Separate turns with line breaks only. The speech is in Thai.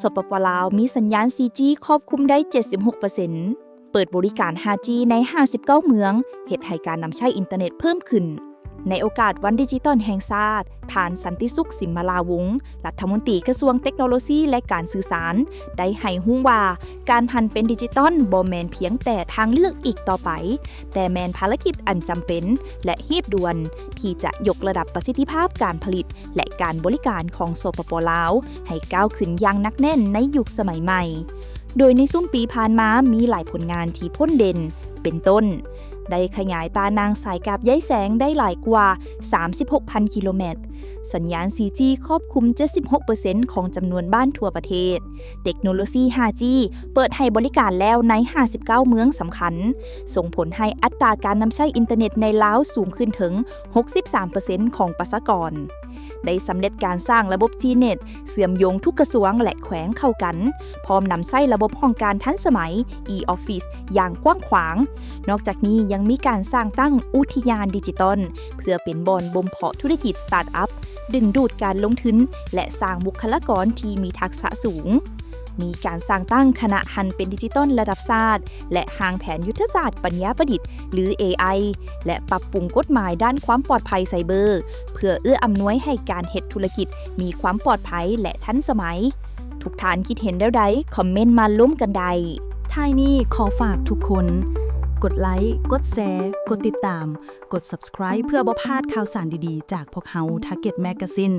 สปปลาวมีสัญญาณ 4G ครอบคลุมได้ 76%เปิดบริการ 5G ใน 59 เมืองเหตุให้การนำใช้อินเทอร์เน็ตเพิ่มขึ้น ในโอกาสวันดิจิตอลแห่งชาติผ่านสันติสุขสิมมาลาวงศ์รัฐมนตรีกระทรวงเทคโนโลยีและการสื่อสาร ได้ให้หุ้งว่า การหันเป็นดิจิตอลบ่แมนเพียงแต่ทางเลือกอีกต่อไป แต่แมนภารกิจอันจำเป็น และเฮีบด่วน ที่จะยกระดับประสิทธิภาพการผลิต และการบริการของสปปลาว ให้ก้าวขึ้นอย่างนักแน่นในยุคสมัยใหม่ โดยในซุ้มปีผ่านมามีหลายผลงานที่พ้นเด่น เป็นต้น ได้ขยายตานางสายกาบย้ายแสงได้หลายกว่า 36,000 กิโลเมตร สัญญาณ 4G ครอบคลุม 76%ของจำนวนบ้านทั่วประเทศ เทคโนโลยี 5G เปิดให้บริการแล้วใน 59 เมืองสำคัญ ส่งผลให้อัตราการนำใช้อินเทอร์เน็ตในลาวสูงขึ้นถึง 63%ของประชากรได้สำเร็จการสร้างระบบทีเน็ตเสื่อมโยงทุกกระทรวงและแขวงเข้ากัน พร้อมนำใช้ระบบห้องการทันสมัย e-office อย่างกว้างขวาง นอกจากนี้ยังมีการสร้างตั้งอุทยานดิจิตอลเพื่อเป็นบอนบ่มเพาะธุรกิจสตาร์ทอัพ ดึงดูดการลงทุนและสร้างบุคลากรที่มีทักษะสูง มีการสร้างตั้งคณะหันเป็นดิจิตอลระดับชาติและหางแผนยุทธศาสตร์ปัญญาประดิษฐ์หรือ AI และปรับปรุงกฎหมายด้านความปลอดภัยไซเบอร์ เพื่อเอื้ออำนวยให้การเฮ็ดธุรกิจ มีความปลอดภัยและทันสมัย ทุกท่านคิดเห็นแล้วใดคอมเมนต์มาล้มกันใด
ท้ายนี้ขอฝากทุกคน กดไลค์ กดแชร์ กดติดตาม กด subscribe เพื่อบ่พลาดข่าวสารดีๆ จากพวกเฮา Target Magazine